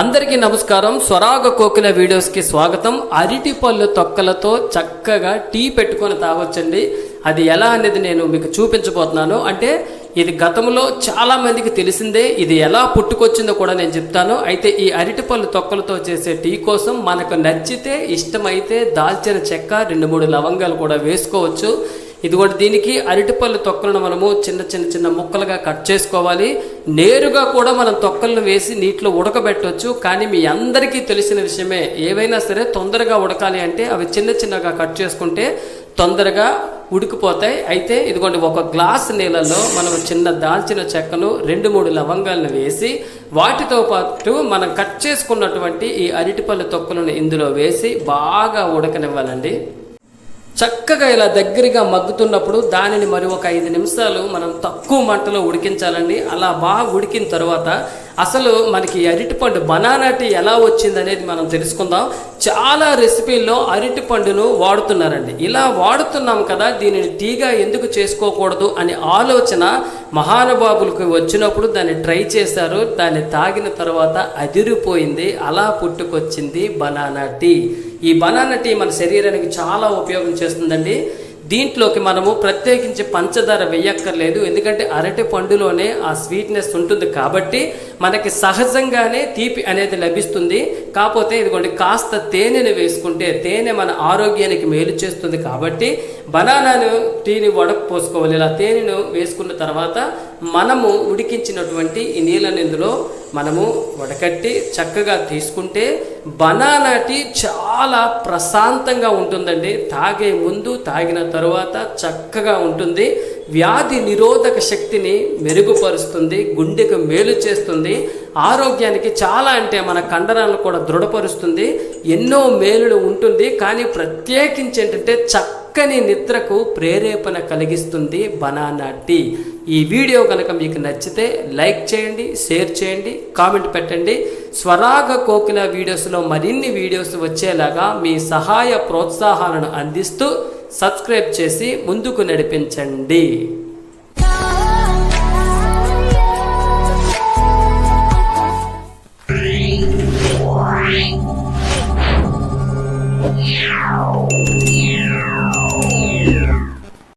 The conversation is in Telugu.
అందరికీ నమస్కారం. స్వరాగ కోకిల వీడియోస్కి స్వాగతం. అరటి పళ్ళు తొక్కలతో చక్కగా టీ పెట్టుకొని తాగొచ్చండి. అది ఎలా అనేది నేను మీకు చూపించబోతున్నాను. అంటే ఇది గతంలో చాలా మందికి తెలిసిందే ఇది ఎలా పుట్టుకొచ్చిందో కూడా నేను చెప్తాను. అయితే ఈ అరటిపళ్ళు తొక్కలతో చేసే టీ కోసం మనకు నచ్చితే ఇష్టమైతే దాల్చిన చెక్క రెండు మూడు లవంగాలు కూడా వేసుకోవచ్చు. ఇదిగోటి దీనికి అరటిపళ్ళు తొక్కలను మనము చిన్న చిన్న చిన్న ముక్కలుగా కట్ చేసుకోవాలి. నేరుగా కూడా మనం తొక్కలను వేసి నీటిలో ఉడకబెట్టవచ్చు కానీ మీ అందరికీ తెలిసిన విషయమే ఏవైనా సరే తొందరగా ఉడకాలి అంటే అవి చిన్న చిన్నగా కట్ చేసుకుంటే తొందరగా ఉడికిపోతాయి. అయితే ఇదిగోండి ఒక గ్లాస్ నీళ్ళలో మనం చిన్న దాల్చిన చెక్కను రెండు మూడు లవంగాలను వేసి వాటితో పాటు మనం కట్ చేసుకున్నటువంటి ఈ అరటిపళ్ళు తొక్కలను ఇందులో వేసి బాగా ఉడకనివ్వాలండి. చక్కగా ఇలా దగ్గరగా మగ్గుతున్నప్పుడు దానిని మరి ఒక ఐదు నిమిషాలు మనం తక్కువ మంటలో ఉడికించాలండి. అలా బాగా ఉడికిన తర్వాత అసలు మనకి అరటిపండు బనానా టీ ఎలా వచ్చింది అనేది మనం తెలుసుకుందాం. చాలా రెసిపీల్లో అరటిపండును వాడుతున్నారండి. ఇలా వాడుతున్నాం కదా దీనిని టీగా ఎందుకు చేసుకోకూడదు అనే ఆలోచన మహానుభావులకు వచ్చినప్పుడు దాన్ని ట్రై చేశారు. దాన్ని తాగిన తర్వాత అదిరిపోయింది అలా పుట్టుకొచ్చింది బనానా టీ. ఈ బనానా టీ మన శరీరానికి చాలా ఉపయోగం చేస్తుందండి. దీంట్లోకి మనము ప్రత్యేకించి పంచదార వేయక్కర్లేదు. ఎందుకంటే అరటి పండులోనే ఆ స్వీట్నెస్ ఉంటుంది కాబట్టి మనకి సహజంగానే తీపి అనేది లభిస్తుంది. కాకపోతే ఇదిగోండి కాస్త తేనెను వేసుకుంటే తేనె మన ఆరోగ్యానికి మేలు చేస్తుంది కాబట్టి బనానాను టీని వడకు పోసుకోవాలి. ఇలా తేనెను వేసుకున్న తర్వాత మనము ఉడికించినటువంటి ఈ నీళ్ళని ఇందులో మనము వడకట్టి చక్కగా తీసుకుంటే బనానా టీ చాలా ప్రశాంతంగా ఉంటుందండి. తాగే ముందు తాగిన తరువాత చక్కగా ఉంటుంది. వ్యాధి నిరోధక శక్తిని మెరుగుపరుస్తుంది గుండెకు మేలు చేస్తుంది. ఆరోగ్యానికి చాలా అంటే మన కండరాలను కూడా దృఢపరుస్తుంది. ఎన్నో మేలులు ఉంటుంది. కానీ ప్రత్యేకించి ఏంటంటే చక్క చక్కని నిద్రకు ప్రేరేపణ కలిగిస్తుంది బనానా టీ. ఈ వీడియో కనుక మీకు నచ్చితే లైక్ చేయండి షేర్ చేయండి కామెంట్ పెట్టండి. స్వరాగ కోకిల వీడియోస్లో మరిన్ని వీడియోస్ వచ్చేలాగా మీ సహాయ ప్రోత్సాహాలను అందిస్తూ సబ్స్క్రైబ్ చేసి ముందుకు నడిపించండి.